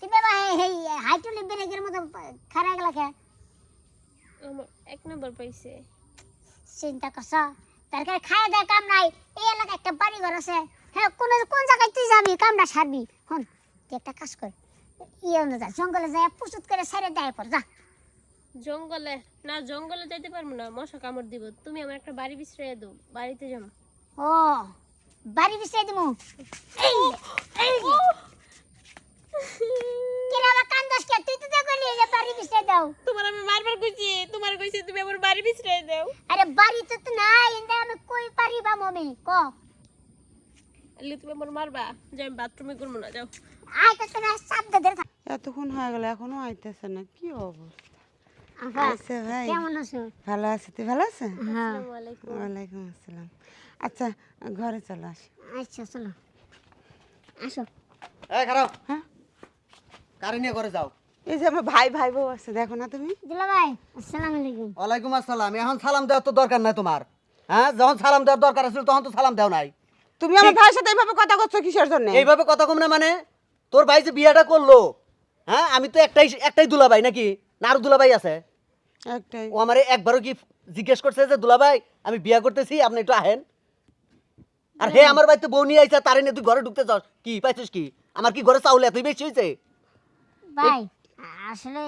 তুমি বা এই হাইটুলি ব্রেকের মতো খারা গেলা কে? এক নম্বর পাইছে। চিন্তা করছ? তার কাছে খায় দেয় কাম নাই? এই এলাকায় একটা বাড়ি ঘর আছে। হ্যাঁ কোন কোন জায়গায় তুই যাবি? কামটা সারবি। হন তুই একটা কাজ কর। ইয়ে যা জঙ্গলে যায় প্রস্তুত করে সারে দেয় পর যা। জঙ্গলে? না জঙ্গলে যাইতে পারব না। মশা কামড় দিব। তুমি আমার একটা বাড়ি বিছড়াইয়া দাও। বাড়িতে যাম ও বাড়ি বিছাই দিব এই এই কেন আবার কান্দাস কে তুই তো দাও। তোমার আমি বারবার কইছি তোমার কইছি তুমি আমার বাড়ি বিছড়াই দাও। আরে বাড়ি তো তো নাই এন্দা আমি কই পারি বা মমি? ক? আলি তুমি আমার মারবা যে বাথরুমে করব না যাও। আয় তো না সাপ দে ধরে এতক্ষণ হয়ে গেল এখনও আইতেছে না কি অবস্থা? আচ্ছা ভাই। কেমন আছো? ভালো আছে তুই ভালো আছে হ্যাঁ। আসসালামু আলাইকুম ওয়ালাইকুম আসসালাম। আচ্ছা ঘরে চলো আসি। আচ্ছা চলো। আসো। এই খারাপ। হ্যাঁ? কারে নিয়ে করে যাও। এই যে আমার ভাই ভাই বউ আছে দেখো না তুমি। দুলা ভাই আসসালামু আলাইকুম। ওয়ালাইকুম আসসালাম। এখন সালাম দেওয়ার তো দরকার নাই তোমার। হ্যাঁ যখন সালাম দেওয়ার দরকার আছিল তখন তো সালাম দেও নাই। তুমি আমার ভাইয়ের সাথে এইভাবে কথা করছ কিসের জন্য? এইভাবে কথা কম না মানে? তোর ভাই যে বিয়েটা করল হ্যাঁ আমি তো একটাই একটাই দুলাভাই নাকি? না আরও দুলাভাই আছে? একটাই। ও আমারে একবারও কি জিজ্ঞেস করছে যে দুলাভাই আমি বিয়া করতেছি আপনি একটু আহেন? আর হে আমার বাড়িতে বউ নিয়ে আইছে তারে নিয়ে তুই ঘরে ঢুকতে চাস কি পাইছিস কি? আমার কি ঘরে চাউল এতই বেশি হয়েছে ভাই আসলে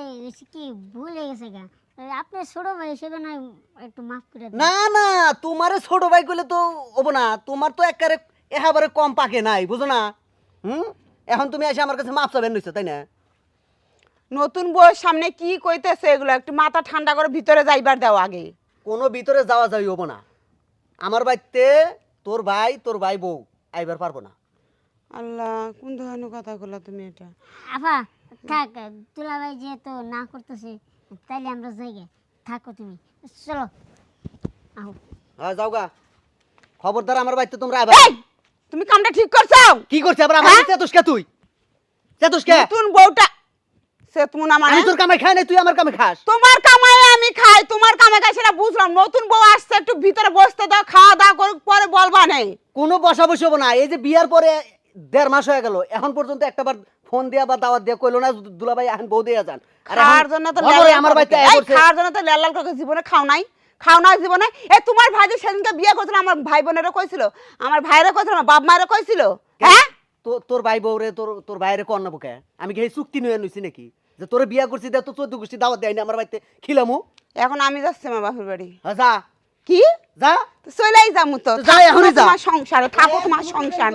কি ভুল হয়ে গেছে গা? আপনি ছোট ভাই হিসেবে না একটু মাফ করে না না তোমারে ছোট ভাই করলে তো হব না। তোমার তো একেবারে একেবারে কম পাকে নাই বুঝো না? হুম? এখন তুমি এসে আমার কাছে মাপ চাবেন নিছো তাই না? নতুন বউয়ের সামনে কি কইতেছে এগুলো? একটু মাথা ঠান্ডা করে ভিতরে যাইবার দাও আগে। কোনো ভিতরে যাওয়া যাই হব না। আমার বাড়িতে তোর ভাই তোর ভাই বউ আইবার পারব না। আল্লাহ কোন ধরনের কথা বললা তুমি এটা? আফা থাক দুলা ভাই যেহেতু না করতেছে তাইলে আমরা যাই গে। থাকো তুমি। চলো। আহো। হ্যাঁ যাও গা। খবরদার আমার বাড়িতে তোমরা আইবার এই তুমি কামটা ঠিক করছ? কি করছে? আবার আমার চেতুসকে তুই? চেতুসকে নতুন বউটা সে তুমি না মানে আমি তোর কামাই খাই নাই তুই আমার কামে খাস। তোমার কামাই আমি খাই তোমার কামাই খাই সেটা বুঝলাম। নতুন বউ আসছে একটু ভিতরে বসতে দাও খাওয়া দাওয়া করুক পরে বলবা নেই। কোনো বসা বসি হব না। এই যে বিয়ার পরে দেড় মাস হয়ে গেল। এখন পর্যন্ত একটাবার ফোন দিয়া বা দাওয়াত দিয়া কইলো না দুলাভাই এখন বউ দিয়া যান। খাওয়ার জন্য তো আমার বাড়িতে। খাওয়ার জন্য তো লাল লাল করে জীবনে খাও নাই। খাও নাই জীবনে। এ তোমার ভাই যে সেদিনকে বিয়ে করছিল আমার ভাই বোনেরও কইছিল। আমার ভাইয়েরও কইছিল আমার বাপ মায়েরও কইছিল। হ্যাঁ? তোর ভাই বউরে তোর তোর ভাইরে কর না বুকে। আমি কি চুক্তি নিয়ে নিছি নাকি? যে তোরে বিয়া করছি দে তো চোদ্দ গোষ্ঠী দাওয়াত দেয়নি আমার বাড়িতে। খিলামু এখন আমি যাচ্ছি আমার বাপের বাড়ি। হ্যাঁ, যা। কি? যা। তো চলেই যামু তো। যাই, এখনই যা। তোমার সংসারে থাকো তোমার সংসার।